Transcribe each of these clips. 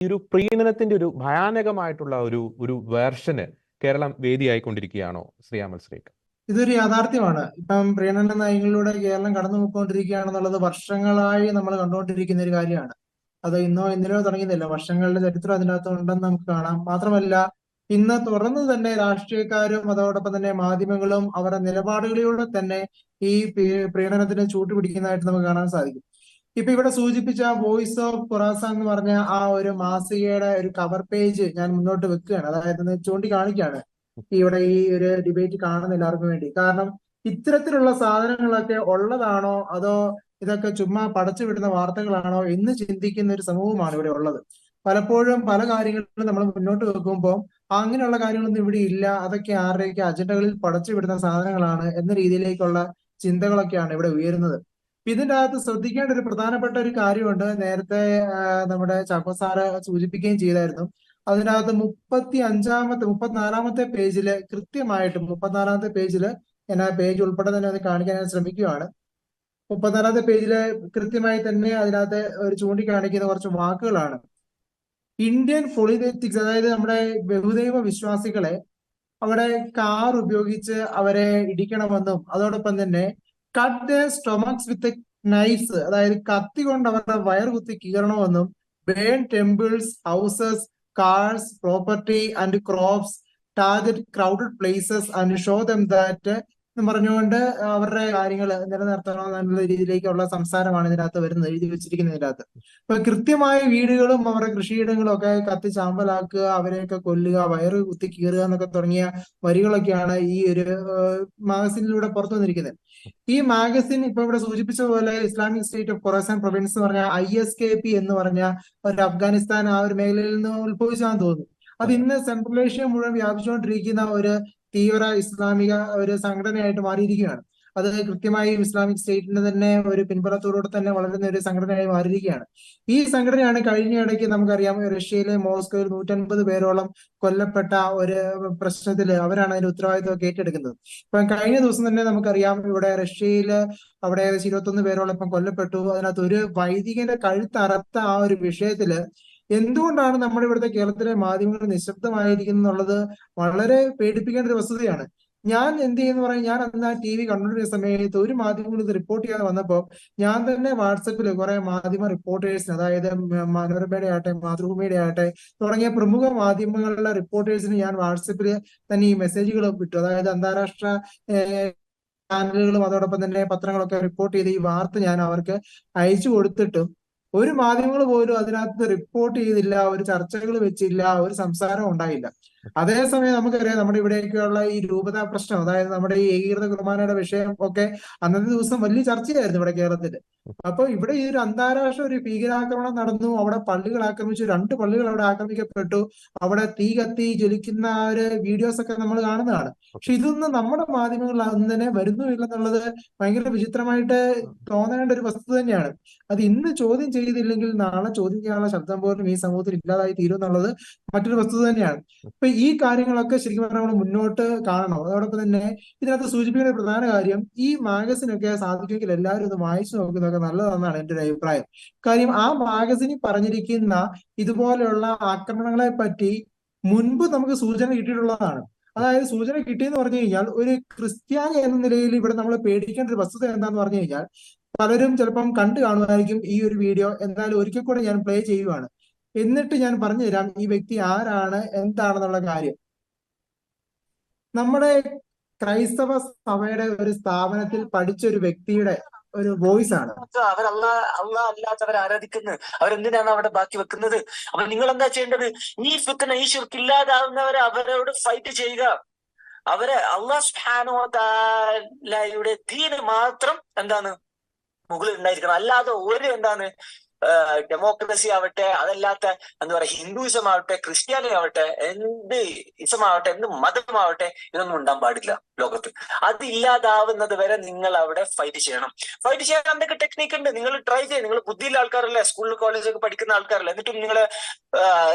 ഒരു പ്രീണനത്തിന്റെ ഒരു ഭയാനകമായിട്ടുള്ള ഒരു ഒരു വേർഷന് കേരളം വേദിയായിക്കൊണ്ടിരിക്കുകയാണോ ശ്രീയാമൽ ശ്രീക്ക്? ഇതൊരു യാഥാർത്ഥ്യമാണ്. ഇപ്പം പ്രീണന നയങ്ങളിലൂടെ കേരളം കടന്നു പോയിക്കൊണ്ടിരിക്കുകയാണെന്നുള്ളത് വർഷങ്ങളായി നമ്മൾ കണ്ടുകൊണ്ടിരിക്കുന്ന ഒരു കാര്യമാണ്. അത് ഇന്നോ ഇന്നലെയോ തുടങ്ങിയതല്ല. വർഷങ്ങളുടെ ചരിത്രം അതിനകത്ത് ഉണ്ടെന്ന് നമുക്ക് കാണാം. മാത്രമല്ല ഇന്ന് തുറന്നു തന്നെ രാഷ്ട്രീയക്കാരും അതോടൊപ്പം തന്നെ മാധ്യമങ്ങളും അവരുടെ നിലപാടുകളിലൂടെ തന്നെ ഈ പ്രീണനത്തിന് ചൂട്ടുപിടിക്കുന്നതായിട്ട് നമുക്ക് കാണാൻ സാധിക്കും. ഇപ്പൊ ഇവിടെ സൂചിപ്പിച്ച വോയിസ് ഓഫ് ഖുറാസ എന്ന് പറഞ്ഞ ആ ഒരു മാസികയുടെ ഒരു കവർ പേജ് ഞാൻ മുന്നോട്ട് വെക്കുകയാണ്. അതായത് ചൂണ്ടിക്കാണിക്കാണ് ഇവിടെ ഈ ഒരു ഡിബേറ്റ് കാണുന്ന എല്ലാവർക്കും വേണ്ടി. കാരണം ഇത്തരത്തിലുള്ള സാധനങ്ങളൊക്കെ ഉള്ളതാണോ അതോ ഇതൊക്കെ ചുമ്മാ പടച്ചു വിടുന്ന വാർത്തകളാണോ എന്ന് ചിന്തിക്കുന്ന ഒരു സമൂഹമാണ് ഇവിടെ ഉള്ളത്. പലപ്പോഴും പല കാര്യങ്ങളും നമ്മൾ മുന്നോട്ട് വെക്കുമ്പോൾ അങ്ങനെയുള്ള കാര്യങ്ങളൊന്നും ഇവിടെ ഇല്ല അതൊക്കെ ആരുടെയൊക്കെ അജണ്ടകളിൽ പടച്ചു വിടുന്ന സാധനങ്ങളാണ് എന്ന രീതിയിലേക്കുള്ള ചിന്തകളൊക്കെയാണ് ഇവിടെ ഉയരുന്നത്. ഇതിന്റെ അകത്ത് ശ്രദ്ധിക്കേണ്ട ഒരു പ്രധാനപ്പെട്ട ഒരു കാര്യമുണ്ട്. നേരത്തെ നമ്മുടെ ചാക്കോ സാറ് സൂചിപ്പിക്കുകയും ചെയ്തായിരുന്നു. അതിനകത്ത് മുപ്പത്തി അഞ്ചാമത്തെ മുപ്പത്തിനാലാമത്തെ പേജിൽ കൃത്യമായിട്ട് മുപ്പത്തിനാലാമത്തെ പേജിൽ ഞാൻ ആ പേജ് ഉൾപ്പെടെ തന്നെ അത് കാണിക്കാൻ ഞാൻ ശ്രമിക്കുകയാണ്. മുപ്പത്തിനാലാമത്തെ പേജിൽ കൃത്യമായി തന്നെ അതിനകത്ത് ഒരു ചൂണ്ടിക്കാണിക്കുന്ന കുറച്ച് വാക്കുകളാണ്. ഇന്ത്യൻ പൊളിതെറ്റിക്സ് അതായത് നമ്മുടെ ബഹുദൈവ വിശ്വാസികളെ അവിടെ കാർ ഉപയോഗിച്ച് അവരെ ഇടിക്കണമെന്നും അതോടൊപ്പം തന്നെ cut the stomachs with knives അതായത് കത്തി കൊണ്ട് അവരുടെ വയർ കുത്തി കീറണമെന്നും burn temples houses cars property and crops target crowded places and show them that പറഞ്ഞുകൊണ്ട് അവരുടെ കാര്യങ്ങൾ നിലനിർത്തണം എന്നുള്ള രീതിയിലേക്കുള്ള സംസാരമാണ് ഇതിനകത്ത് വരുന്നത് എഴുതി വെച്ചിരിക്കുന്ന ഇതിനകത്ത്. അപ്പൊ കൃത്യമായ വീടുകളും അവരുടെ കൃഷിയിടങ്ങളും ഒക്കെ കത്തി ചാമ്പലാക്കുക അവരെയൊക്കെ കൊല്ലുക വയറ് കുത്തി കീറുക എന്നൊക്കെ തുടങ്ങിയ വരികളൊക്കെയാണ് ഈ ഒരു മാഗസിനിലൂടെ പുറത്തു വന്നിരിക്കുന്നത്. ഈ മാഗസിൻ ഇപ്പൊ ഇവിടെ സൂചിപ്പിച്ച പോലെ Islamic State of Khorasan province എന്ന് പറഞ്ഞ ഐ എസ് കെ പി എന്ന് പറഞ്ഞ ഒരു അഫ്ഗാനിസ്ഥാൻ ആ ഒരു മേഖലയിൽ നിന്ന് ഉത്ഭവിച്ചാന്ന് തോന്നുന്നു. അത് ഇന്ന് സെൻട്രൽ ഏഷ്യ മുഴുവൻ വ്യാപിച്ചുകൊണ്ടിരിക്കുന്ന ഒരു തീവ്ര ഇസ്ലാമിക ഒരു സംഘടനയായിട്ട് മാറിയിരിക്കുകയാണ്. അത് കൃത്യമായി ഇസ്ലാമിക് സ്റ്റേറ്റിന്റെ തന്നെ ഒരു പിൻബലത്തോടുകൂടെ തന്നെ വളരുന്ന ഒരു സംഘടനയായി മാറിയിരിക്കുകയാണ്. ഈ സംഘടനയാണ് കഴിഞ്ഞ ഇടയ്ക്ക് നമുക്കറിയാം റഷ്യയിലെ മോസ്കോയിൽ നൂറ്റൻപത് പേരോളം കൊല്ലപ്പെട്ട ഒരു പ്രശ്നത്തിൽ അവരാണ് അതിന്റെ ഉത്തരവാദിത്വം ഏറ്റെടുക്കുന്നത്. ഇപ്പം കഴിഞ്ഞ ദിവസം തന്നെ നമുക്കറിയാം ഇവിടെ റഷ്യയിൽ അവിടെ ഏകദേശം ഇരുപത്തൊന്ന് പേരോളം ഇപ്പം കൊല്ലപ്പെട്ടു. അതിനകത്ത് ഒരു വൈദികന്റെ കഴുത്തറത്ത ആ ഒരു വിഷയത്തിൽ എന്തുകൊണ്ടാണ് നമ്മുടെ ഇവിടുത്തെ കേരളത്തിലെ മാധ്യമങ്ങൾ നിശബ്ദമായിരിക്കുന്നത് എന്നുള്ളത് വളരെ പേടിപ്പിക്കേണ്ട ഒരു വസ്തുതയാണ്. ഞാൻ എന്ത് ചെയ്യുന്നു പറയാൻ ഞാൻ അന്ന് ആ ടി വി കണ്ടുകൊണ്ടിരുന്ന സമയത്ത് ഒരു മാധ്യമങ്ങൾ ഇത് റിപ്പോർട്ട് ചെയ്യാതെ വന്നപ്പോൾ ഞാൻ തന്നെ വാട്സപ്പിൽ കുറെ മാധ്യമ റിപ്പോർട്ടേഴ്സിന് അതായത് മനോരമയുടെ ആകട്ടെ മാതൃഭൂമിയുടെ ആകട്ടെ തുടങ്ങിയ പ്രമുഖ മാധ്യമങ്ങളിലെ റിപ്പോർട്ടേഴ്സിന് ഞാൻ വാട്സപ്പിൽ തന്നെ ഈ മെസ്സേജുകൾ വിട്ടു അതായത് അന്താരാഷ്ട്ര ചാനലുകളും അതോടൊപ്പം തന്നെ പത്രങ്ങളൊക്കെ റിപ്പോർട്ട് ചെയ്ത് ഈ വാർത്ത ഞാൻ അവർക്ക് അയച്ചു കൊടുത്തിട്ടും ഒരു മാധ്യമങ്ങൾ പോലും അതിനകത്ത് റിപ്പോർട്ട് ചെയ്തില്ല ഒരു ചർച്ചകൾ വെച്ചില്ല ഒരു സംസാരം ഉണ്ടായില്ല. അതേസമയം നമുക്കറിയാം നമ്മുടെ ഇവിടെയൊക്കെയുള്ള ഈ രൂപതാ പ്രശ്നം അതായത് നമ്മുടെ ഈ ഏകീകൃത കുർബാനയുടെ വിഷയം ഒക്കെ അന്നത്തെ ദിവസം വലിയ ചർച്ചയായിരുന്നു ഇവിടെ കേരളത്തിൽ അപ്പൊ ഇവിടെ ഈ ഒരു അന്താരാഷ്ട്ര ഒരു ഭീകരാക്രമണം നടന്നു അവിടെ പള്ളികൾ ആക്രമിച്ചു രണ്ട് പള്ളികൾ അവിടെ ആക്രമിക്കപ്പെട്ടു അവിടെ തീ കത്തി ജ്വലിക്കുന്ന ഒരു വീഡിയോസ് ഒക്കെ നമ്മൾ കാണുന്നതാണ്. പക്ഷെ ഇതൊന്നും നമ്മുടെ മാധ്യമങ്ങളിൽ അന്ന് തന്നെ വരുന്നുമില്ലെന്നുള്ളത് ഭയങ്കര വിചിത്രമായിട്ട് തോന്നേണ്ട ഒരു വസ്തുത തന്നെയാണ്. അത് ഇന്ന് ചോദ്യം ചെയ്തില്ലെങ്കിൽ നാളെ ചോദ്യം ചെയ്യാനുള്ള ശബ്ദം പോലും ഈ സമൂഹത്തിൽ ഇല്ലാതായി തീരും എന്നുള്ളത് മറ്റൊരു വസ്തുത തന്നെയാണ്. ഈ കാര്യങ്ങളൊക്കെ ശരിക്കും പറഞ്ഞാൽ നമ്മൾ മുന്നോട്ട് കാണണം. അതോടൊപ്പം തന്നെ ഇതിനകത്ത് സൂചിപ്പിക്കുന്ന പ്രധാന കാര്യം ഈ മാഗസിനൊക്കെ സാധിക്കുമെങ്കിൽ എല്ലാവരും ഇത് വായിച്ചു നോക്കുന്നതൊക്കെ നല്ലതെന്നാണ് എന്റെ ഒരു അഭിപ്രായം. കാര്യം ആ മാഗസിനിൽ പറഞ്ഞിരിക്കുന്ന ഇതുപോലെയുള്ള ആക്രമണങ്ങളെ പറ്റി മുൻപ് നമുക്ക് സൂചന കിട്ടിയിട്ടുള്ളതാണ്. അതായത് സൂചന കിട്ടിയെന്ന് പറഞ്ഞു കഴിഞ്ഞാൽ ഒരു ക്രിസ്ത്യാനി എന്ന നിലയിൽ ഇവിടെ നമ്മൾ പേടിക്കേണ്ട ഒരു വസ്തുത എന്താന്ന് പറഞ്ഞു കഴിഞ്ഞാൽ പലരും ചിലപ്പം കണ്ടു കാണുമായിരിക്കും ഈ ഒരു വീഡിയോ. എന്നാലും ഒരിക്കൽ കൂടെ ഞാൻ പ്ലേ ചെയ്യുവാണ്. എന്നിട്ട് ഞാൻ പറഞ്ഞു തരാം ഈ വ്യക്തി ആരാണ് എന്താണെന്നുള്ള കാര്യം. നമ്മുടെ ക്രൈസ്തവ സഭയുടെ ഒരു സ്ഥാപനത്തിൽ പഠിച്ച ഒരു വ്യക്തിയുടെ ഒരു വോയിസ് ആണ്. അവർ അള്ളാ അല്ലാത്ത അവർ ആരാധിക്കുന്നത് അവരെന്തിനാണ് അവിടെ ബാക്കി വെക്കുന്നത്? അപ്പൊ നിങ്ങൾ എന്താ ചെയ്യേണ്ടത്? ഈ ഫിത്തന ഈ ശുർക്കില്ലാതാവുന്നവരെ അവരോട് ഫൈറ്റ് ചെയ്യുക. അവരെ അള്ളാഹ് വ തആലയുടെ ദീന് മാത്രം എന്താണ് മുകളിൽ ഉണ്ടായിരിക്കണം. അല്ലാതെ ഒരു എന്താണ് ഡെമോക്രസി ആവട്ടെ അതല്ലാത്ത എന്താ പറയുക ഹിന്ദുയിസം ആവട്ടെ ക്രിസ്ത്യാനി ആവട്ടെ എന്ത് ഇസം എന്ത് മതമാവട്ടെ ഇതൊന്നും ഉണ്ടാൻ പാടില്ല ലോകത്ത്. അത് ഇല്ലാതാവുന്നത് വരെ നിങ്ങൾ അവിടെ ഫൈറ്റ് ചെയ്യണം. ഫൈറ്റ് ചെയ്യാൻ എന്തൊക്കെ ടെക്നിക്ക് ഉണ്ട്? നിങ്ങൾ ട്രൈ ചെയ്യും. നിങ്ങൾ ബുദ്ധിയുള്ള ആൾക്കാരല്ലേ? സ്കൂളിൽ കോളേജൊക്കെ പഠിക്കുന്ന ആൾക്കാരല്ലേ? എന്നിട്ടും നിങ്ങൾ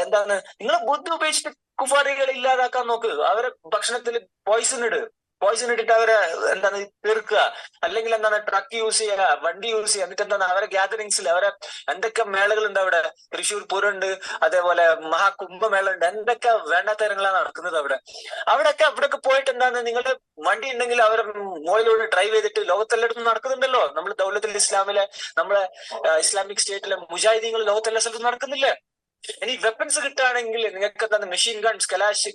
എന്താണ് നിങ്ങൾ ബുദ്ധി ഉപയോഗിച്ചിട്ട് കുഫാറികളെ ഇല്ലാതാക്കാൻ നോക്ക്. അവരെ ഭക്ഷണത്തിൽ പോയിസൺ ഇട്. പോയിസൺ ഇട്ടിട്ട് അവരെ എന്താണ് തീർക്കുക. അല്ലെങ്കിൽ എന്താണ് ട്രക്ക് യൂസ് ചെയ്യുക വണ്ടി യൂസ് ചെയ്യുക. എന്നിട്ട് എന്താണ് അവരെ ഗ്യാതറിങ്സിൽ അവരെ എന്തൊക്കെ മേളകളുണ്ട് അവിടെ? തൃശ്ശൂർ പൂരമുണ്ട് അതേപോലെ മഹാകുംഭമേള ഉണ്ട് എന്തൊക്കെ വേണ്ടാത്തരങ്ങളാണ് നടക്കുന്നത് അവിടെ? അവിടെയൊക്കെ അവിടെയൊക്കെ പോയിട്ട് എന്താണ് നിങ്ങളുടെ വണ്ടി ഉണ്ടെങ്കിൽ അവരെ മുകളിലൂടെ ഡ്രൈവ് ചെയ്തിട്ട് ലോകത്തെല്ലായിടത്തും നടക്കുന്നുണ്ടല്ലോ. നമ്മൾ ദൗലത്തിൽ ഇസ്ലാമിലെ നമ്മളെ ഇസ്ലാമിക് സ്റ്റേറ്റിലെ മുജാഹിദീങ്ങൾ ലോകത്തെല്ലാ സ്ഥലത്തും നടക്കുന്നില്ലേ? ഇനി വെപ്പൺസ് കിട്ടുകയാണെങ്കിൽ നിങ്ങൾക്ക് എന്താണ് മെഷീൻ ഗൺസ് കലാഷ്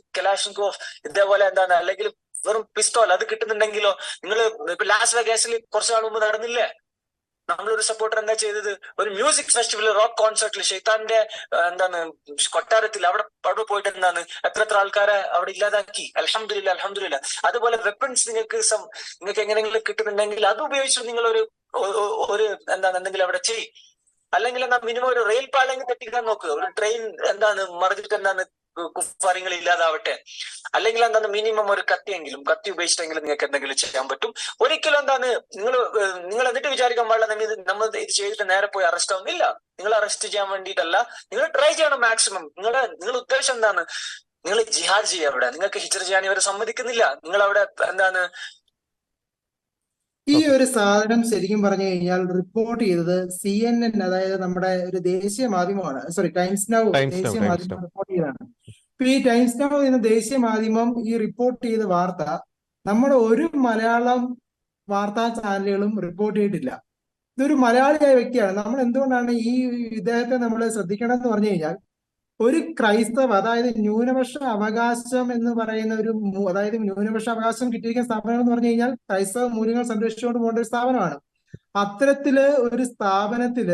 കോഫ് ഇതേപോലെ എന്താണ് അല്ലെങ്കിൽ വെറും പിസ്തോൽ അത് കിട്ടുന്നുണ്ടെങ്കിലോ നിങ്ങൾ ഇപ്പൊ ലാസ് വെഗാസിൽ കുറച്ചു നാൾ മുമ്പ് നടന്നില്ലേ? നമ്മളൊരു സപ്പോർട്ടർ എന്താ ചെയ്തത്? ഒരു മ്യൂസിക് ഫെസ്റ്റിവൽ റോക്ക് കോൺസേർട്ടിൽ ഷെയ്ത്താന്റെ എന്താണ് കൊട്ടാരത്തിൽ അവിടെ അവിടെ പോയിട്ട് എന്താണ് എത്ര എത്ര ആൾക്കാരെ അവിടെ ഇല്ലാതാക്കി? അലഹമില്ല അലഹമില്ല അതുപോലെ വെപ്പൺസ് നിങ്ങൾക്ക് സം- നിങ്ങൾക്ക് എങ്ങനെയെങ്കിലും കിട്ടുന്നുണ്ടെങ്കിൽ അത് ഉപയോഗിച്ച് ഒ- ഒരു എന്താണ് എന്തെങ്കിലും അവിടെ ചെയ്യും. അല്ലെങ്കിൽ എന്നാ മിനിമം ഒരു റെയിൽ പാലെങ്കിൽ തെറ്റിക്കാൻ നോക്കുക ഒരു ട്രെയിൻ എന്താണ് മറിഞ്ഞിട്ട് എന്താണ് കുഫാരിങ്ങൾ ഇല്ലാതാവട്ടെ. അല്ലെങ്കിൽ എന്താണ് മിനിമം ഒരു കത്തിയെങ്കിലും കത്തി ഉപയോഗിച്ചിട്ടെങ്കിലും നിങ്ങൾക്ക് എന്തെങ്കിലും ചെയ്യാൻ പറ്റും. ഒരിക്കലും എന്താണ് നിങ്ങൾ നിങ്ങൾ എന്നിട്ട് വിചാരിക്കാൻ പാടില്ല നമ്മൾ ഇത് നമ്മൾ ഇത് ചെയ്തിട്ട് നേരെ പോയി അറസ്റ്റ് ആവുന്നില്ല നിങ്ങൾ അറസ്റ്റ് ചെയ്യാൻ വേണ്ടിയിട്ടല്ല. നിങ്ങൾ ട്രൈ ചെയ്യണം മാക്സിമം നിങ്ങളുടെ നിങ്ങളുടെ ഉദ്ദേശം എന്താണ്? നിങ്ങൾ ജിഹാദ് ചെയ്യുക അവിടെ. നിങ്ങൾക്ക് ഹിജർ ചെയ്യാൻ ഇവരെ സമ്മതിക്കുന്നില്ല. നിങ്ങൾ അവിടെ എന്താണ് ഈ ഒരു സാധനം ശരിക്കും പറഞ്ഞു കഴിഞ്ഞാൽ റിപ്പോർട്ട് ചെയ്തത് സി എൻ എൻ അതായത് നമ്മുടെ ഒരു ദേശീയ മാധ്യമമാണ്. സോറി ടൈംസ് നൗ ദേശീയ മാധ്യമം. റിപ്പോർട്ട് ചെയ്തതാണ്. ഇപ്പൊ ഈ ടൈംസ് നൗ എന്ന ദേശീയ മാധ്യമം ഈ റിപ്പോർട്ട് ചെയ്ത വാർത്ത നമ്മുടെ ഒരു മലയാളം വാർത്താ ചാനലുകളും റിപ്പോർട്ട് ചെയ്തിട്ടില്ല. ഇതൊരു മലയാളിയായ വ്യക്തിയാണ്. നമ്മൾ എന്തുകൊണ്ടാണ് ഈ ഇദ്ദേഹത്തെ നമ്മൾ ശ്രദ്ധിക്കണമെന്ന് പറഞ്ഞു കഴിഞ്ഞാൽ ഒരു ക്രൈസ്തവ അതായത് ന്യൂനപക്ഷ അവകാശം എന്ന് പറയുന്ന ഒരു അതായത് ന്യൂനപക്ഷ അവകാശം കിട്ടിയിരിക്കുന്ന സ്ഥാപനം എന്ന് പറഞ്ഞു കഴിഞ്ഞാൽ ക്രൈസ്തവ മൂല്യങ്ങൾ സംരക്ഷിച്ചുകൊണ്ട് പോകേണ്ട ഒരു സ്ഥാപനമാണ്. അത്തരത്തിൽ ഒരു സ്ഥാപനത്തിൽ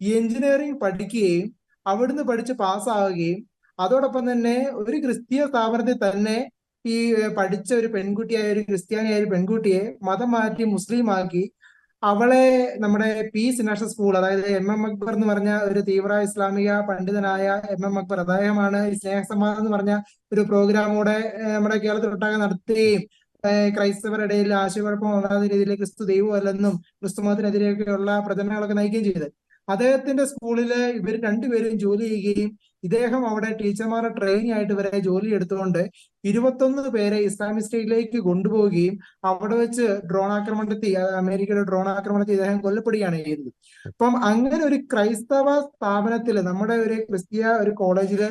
എഞ്ചിനീയറിംഗ് പഠിക്കുകയും അവിടുന്ന് പഠിച്ച് പാസ്സാവുകയും അതോടൊപ്പം തന്നെ ഒരു ക്രിസ്തീയ സ്ഥാപനത്തിൽ തന്നെ ഈ പഠിച്ച ഒരു പെൺകുട്ടിയായ ഒരു ക്രിസ്ത്യാനിയായ ഒരു പെൺകുട്ടിയെ മതം മാറ്റി മുസ്ലിം ആക്കി അവളെ നമ്മുടെ പീസ് ഇന്റർനാഷണൽ സ്കൂൾ അതായത് എം എം അക്ബർ എന്ന് പറഞ്ഞ ഒരു തീവ്ര ഇസ്ലാമിക പണ്ഡിതനായ എം എം അക്ബർ അദ്ദേഹമാണ് ഈ സ്നേഹസമ്മാനം എന്ന് പറഞ്ഞ ഒരു പ്രോഗ്രാമൂടെ നമ്മുടെ കേരളത്തിലൊട്ടാകെ നടത്തുകയും ക്രൈസ്തവരുടെയിൽ ആശയക്കുഴപ്പം ഉണ്ടാകുന്ന രീതിയിൽ ക്രിസ്തു ദൈവമല്ലെന്നും ക്രിസ്തു മതത്തിനെതിരെയൊക്കെയുള്ള പ്രചരണങ്ങളൊക്കെ നയിക്കുകയും ചെയ്തത്. അദ്ദേഹത്തിന്റെ സ്കൂളിൽ ഇവർ രണ്ടുപേരും ജോലി ചെയ്യുകയും ഇദ്ദേഹം അവിടെ ടീച്ചർമാരെ ട്രെയിനിങ് ആയിട്ട് വരെ ജോലി എടുത്തുകൊണ്ട് ഇരുപത്തൊന്ന് പേരെ ഇസ്ലാമിക് സ്റ്റേറ്റിലേക്ക് കൊണ്ടുപോവുകയും അവിടെ വെച്ച് ഡ്രോൺ ആക്രമണത്തിൽ അമേരിക്കയുടെ ഡ്രോൺ ആക്രമണത്തിൽ ഇദ്ദേഹം കൊല്ലപ്പെടുകയാണ് ചെയ്തത്. അപ്പം അങ്ങനെ ഒരു ക്രൈസ്തവ സ്ഥാപനത്തിൽ നമ്മുടെ ഒരു ക്രിസ്തീയ ഒരു കോളേജിൽ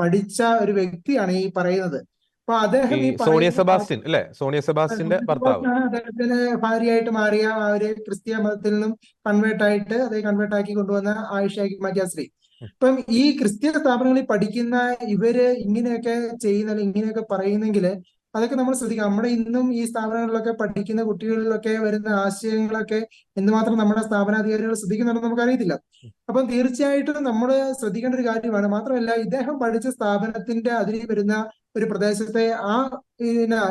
പഠിച്ച ഒരു വ്യക്തിയാണ് ഈ പറയുന്നത്. അപ്പൊ അദ്ദേഹം ഈ സോണിയ സബാസ്റ്റിൻ സെബാസ്റ്റ്യൻ അല്ലെ? സോണിയ സെബാസ്റ്റ്യന്റെ ഭർത്താവ്. അദ്ദേഹത്തിന് ഭാര്യയായിട്ട് മാറിയ ആ ഒരു ക്രിസ്തീയ മതത്തിൽ നിന്നും കൺവേർട്ട് ആയിട്ട് അതേ കൺവേർട്ട് ആക്കി കൊണ്ടുവന്ന ആയിഷയാക്കി മാറ്റിയ സ്ത്രീ ഇപ്പം ഈ ക്രിസ്തീയ സ്ഥാപനങ്ങളിൽ പഠിക്കുന്ന ഇവർ ഇങ്ങനെയൊക്കെ ചെയ്യുന്ന അല്ലെങ്കിൽ ഇങ്ങനെയൊക്കെ പറയുന്നെങ്കിൽ അതൊക്കെ നമ്മൾ ശ്രദ്ധിക്കണം. നമ്മുടെ ഇന്നും ഈ സ്ഥാപനങ്ങളിലൊക്കെ പഠിക്കുന്ന കുട്ടികളിലൊക്കെ വരുന്ന ആശയങ്ങളൊക്കെ എന്തുമാത്രം നമ്മുടെ സ്ഥാപനാധികാരികൾ ശ്രദ്ധിക്കുന്നുണ്ടെന്ന് നമുക്ക് അറിയത്തില്ല. അപ്പം തീർച്ചയായിട്ടും നമ്മൾ ശ്രദ്ധിക്കേണ്ട ഒരു കാര്യമാണ്. മാത്രമല്ല ഇദ്ദേഹം പഠിച്ച സ്ഥാപനത്തിന്റെ അതിൽ വരുന്ന ഒരു പ്രദേശത്തെ ആ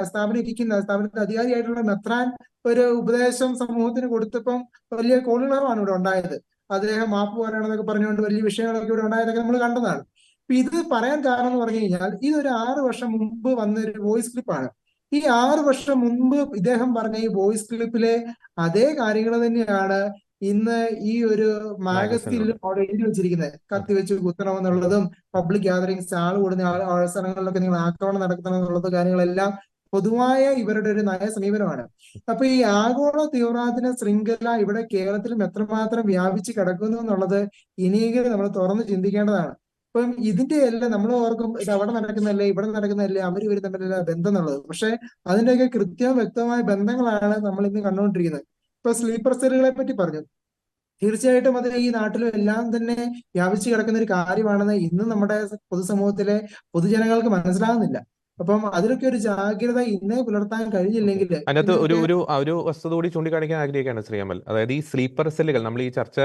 സ്ഥാപനം ഇരിക്കുന്ന സ്ഥാപനത്തിന്റെ അധികാരിയായിട്ടുള്ള മെത്രാൻ ഒരു ഉപദേശം സമൂഹത്തിന് കൊടുത്തപ്പം വലിയ കോളിളവാണ് ഇവിടെ ഉണ്ടായത്. അദ്ദേഹം മാപ്പ് പറയണമെന്നൊക്കെ പറഞ്ഞുകൊണ്ട് വലിയ വിഷയങ്ങളൊക്കെ ഇവിടെ ഉണ്ടായതൊക്കെ നമ്മൾ കണ്ടതാണ് അപ്പൊ ഇത് പറയാൻ കാരണം എന്ന് പറഞ്ഞു കഴിഞ്ഞാൽ ഒരു ആറ് വർഷം മുമ്പ് വന്ന ഒരു വോയിസ് ക്ലിപ്പാണ് ഈ ആറ് വർഷം മുമ്പ് ഇദ്ദേഹം പറഞ്ഞ ഈ വോയിസ് ക്ലിപ്പിലെ അതേ കാര്യങ്ങൾ തന്നെയാണ് ഇന്ന് ഈ ഒരു മാഗസിനിൽ അവിടെ എഴുതി വെച്ചിരിക്കുന്നത് കത്തി വെച്ച് കുത്തണമെന്നുള്ളതും പബ്ലിക് ഗ്യാതറിങ്സ് ആൾ കൂടുന്ന അവസരങ്ങളിലൊക്കെ നിങ്ങൾ ആക്രമണം നടക്കണം എന്നുള്ളത് കാര്യങ്ങളെല്ലാം പൊതുവായ ഇവരുടെ ഒരു നയ സമീപനമാണ്. അപ്പൊ ഈ ആഗോള തീവ്രവാദത്തിന്റെ ശൃംഖല ഇവിടെ കേരളത്തിലും എത്രമാത്രം വ്യാപിച്ച് കിടക്കുന്നു എന്നുള്ളത് ഇനിയെങ്കിലും നമ്മൾ തുറന്ന് ചിന്തിക്കേണ്ടതാണ്. ഇപ്പം ഇതിന്റെ എല്ലാം നമ്മൾ ഓർക്കും ഇത് അവിടെ നടക്കുന്നതല്ലേ ഇവിടെ നടക്കുന്നതല്ലേ അവർ ഇവർ തമ്മിലുള്ള ബന്ധം എന്നുള്ളത്. പക്ഷെ അതിന്റെയൊക്കെ കൃത്യവും വ്യക്തമായ ബന്ധങ്ങളാണ് നമ്മൾ ഇന്ന് കണ്ടുകൊണ്ടിരിക്കുന്നത്. ഇപ്പൊ സ്ലീപ്പർ സെല്ലുകളെ പറ്റി പറഞ്ഞു. തീർച്ചയായിട്ടും അത് ഈ നാട്ടിലും എല്ലാം തന്നെ വ്യാപിച്ചു കിടക്കുന്ന ഒരു കാര്യമാണെന്ന് ഇന്നും നമ്മുടെ പൊതുസമൂഹത്തിലെ പൊതുജനങ്ങൾക്ക് മനസ്സിലാകുന്നില്ല. അപ്പം അതിലൊക്കെ ഒരു ജാഗ്രത ഇന്നേ പുലർത്താൻ കഴിഞ്ഞില്ലെങ്കിൽ അതിനകത്ത് ഒരു ഒരു ഒരു വസ്തുത കൂടി ചൂണ്ടിക്കാണിക്കാൻ ആഗ്രഹിക്കുകയാണ് ശ്രീയമ്മൽ അതായത് ഈ സ്ലീപ്പർ സെല്ലുകൾ നമ്മൾ ഈ ചർച്ച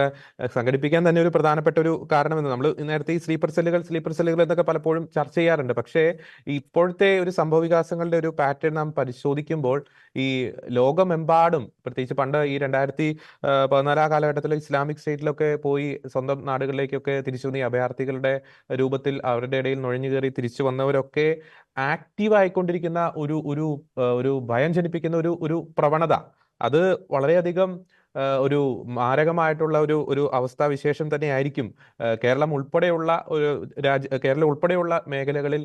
സംഘടിപ്പിക്കാൻ തന്നെ ഒരു പ്രധാനപ്പെട്ട ഒരു കാരണം എന്ന് നമ്മൾ നേരത്തെ ഈ സ്ലീപ്പർ സെല്ലുകൾ സ്ലീപ്പർ സെല്ലുകൾ എന്നൊക്കെ പലപ്പോഴും ചർച്ച ചെയ്യാറുണ്ട്. പക്ഷേ ഇപ്പോഴത്തെ ഒരു സംഭവ വികാസങ്ങളുടെ ഒരു പാറ്റേൺ നാം പരിശോധിക്കുമ്പോൾ ഈ ലോകമെമ്പാടും പ്രത്യേകിച്ച് പണ്ട് ഈ രണ്ടായിരത്തി പതിനാലാം കാലഘട്ടത്തിൽ ഇസ്ലാമിക് സ്റ്റേറ്റിലൊക്കെ പോയി സ്വന്തം നാടുകളിലേക്കൊക്കെ തിരിച്ചു വന്ന ഈ അഭയാർത്ഥികളുടെ രൂപത്തിൽ അവരുടെ ഇടയിൽ നുഴഞ്ഞു കയറി തിരിച്ചു വന്നവരൊക്കെ ആക്റ്റീവ് ആയിക്കൊണ്ടിരിക്കുന്ന ഒരു ഒരു ഒരു ഭയം ജനിപ്പിക്കുന്ന ഒരു ഒരു പ്രവണത. അത് വളരെയധികം ഒരു മാരകമായിട്ടുള്ള ഒരു ഒരു അവസ്ഥാവിശേഷം തന്നെയായിരിക്കും കേരളം ഉൾപ്പെടെയുള്ള ഒരു രാജ്യ കേരളം ഉൾപ്പെടെയുള്ള മേഖലകളിൽ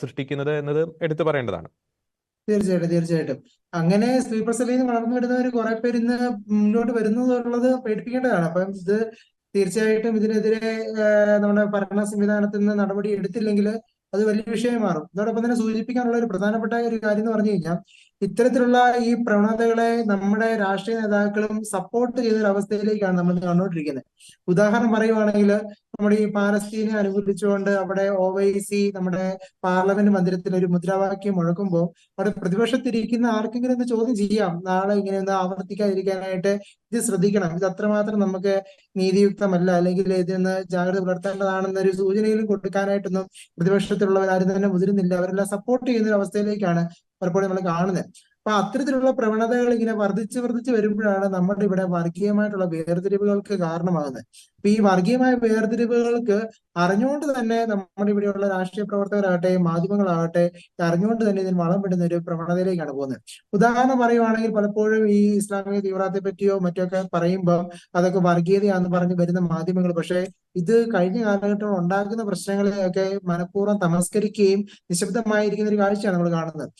സൃഷ്ടിക്കുന്നത് എന്നത് എടുത്തു പറയേണ്ടതാണ്. തീർച്ചയായിട്ടും തീർച്ചയായിട്ടും. അങ്ങനെ സ്ലീപ്പർ സെല്ലിൽ നിന്ന് വളർന്നു വരുന്നവർ കുറെ പേര് ഇന്ന് മുന്നോട്ട് വരുന്നതുള്ളത് പേടിപ്പിക്കേണ്ടതാണ്. അപ്പം ഇത് തീർച്ചയായിട്ടും ഇതിനെതിരെ നമ്മുടെ ഭരണ സംവിധാനത്തിൽ നിന്ന് നടപടി എടുത്തില്ലെങ്കിൽ അത് വലിയ വിഷയമായി മാറും. അതോടൊപ്പം തന്നെ സൂചിപ്പിക്കാനുള്ള ഒരു പ്രധാനപ്പെട്ട ഒരു കാര്യം എന്ന് പറഞ്ഞു കഴിഞ്ഞാൽ ഇത്തരത്തിലുള്ള ഈ പ്രവണതകളെ നമ്മുടെ രാഷ്ട്രീയ നേതാക്കളും സപ്പോർട്ട് ചെയ്ത ഒരു അവസ്ഥയിലേക്കാണ് നമ്മൾ കണ്ടുകൊണ്ടിരിക്കുന്നത്. ഉദാഹരണം പറയുവാണെങ്കിൽ നമ്മുടെ ഈ പാലസ്തീനെ അനുകൂലിച്ചുകൊണ്ട് അവിടെ ഒ വൈ സി നമ്മുടെ പാർലമെന്റ് മന്ദിരത്തിൽ ഒരു മുദ്രാവാക്യം മുഴക്കുമ്പോൾ അവിടെ പ്രതിപക്ഷത്തിരിക്കുന്ന ആർക്കെങ്കിലും ഒന്ന് ചോദ്യം ചെയ്യാം. നാളെ ഇങ്ങനെ ഒന്ന് ആവർത്തിക്കാതിരിക്കാനായിട്ട് ഇത് ശ്രദ്ധിക്കണം. ഇത് അത്രമാത്രം നമുക്ക് നീതിയുക്തമല്ല. അല്ലെങ്കിൽ ഇതിന് ജാഗ്രത പുലർത്തേണ്ടതാണെന്നൊരു സൂചനയിലും കൊടുക്കാനായിട്ടൊന്നും പ്രതിപക്ഷത്തിലുള്ളവരാരും തന്നെ മുതിരുന്നില്ല. അവരെല്ലാം സപ്പോർട്ട് ചെയ്യുന്ന ഒരു അവസ്ഥയിലേക്കാണ് പലപ്പോഴും നമ്മൾ കാണുന്നത് അപ്പൊ അത്തരത്തിലുള്ള പ്രവണതകൾ ഇങ്ങനെ വർദ്ധിച്ച് വർദ്ധിച്ച് വരുമ്പോഴാണ് നമ്മുടെ ഇവിടെ വർഗീയമായിട്ടുള്ള വേർതിരിവുകൾക്ക് കാരണമാകുന്നത്. അപ്പൊ ഈ വർഗീയമായ വേർതിരിവുകൾക്ക് അറിഞ്ഞുകൊണ്ട് തന്നെ നമ്മുടെ ഇവിടെയുള്ള രാഷ്ട്രീയ പ്രവർത്തകരാകട്ടെ മാധ്യമങ്ങളാകട്ടെ അറിഞ്ഞുകൊണ്ട് തന്നെ ഇതിന് വളം വിടുന്ന ഒരു പ്രവണതയിലേക്കാണ് പോകുന്നത്. ഉദാഹരണം പറയുവാണെങ്കിൽ പലപ്പോഴും ഈ ഇസ്ലാമിക തീവ്രവാദത്തെ പറ്റിയോ മറ്റൊക്കെ പറയുമ്പോൾ അതൊക്കെ വർഗീയതയാന്ന് പറഞ്ഞ് വരുന്ന മാധ്യമങ്ങൾ. പക്ഷേ ഇത് കഴിഞ്ഞ കാലഘട്ടം ഉണ്ടാക്കുന്ന പ്രശ്നങ്ങളെയൊക്കെ മനഃപൂർവം തമസ്കരിക്കുകയും നിശബ്ദമായിരിക്കുന്ന ഒരു കാഴ്ചയാണ് നമ്മൾ കാണുന്നത്.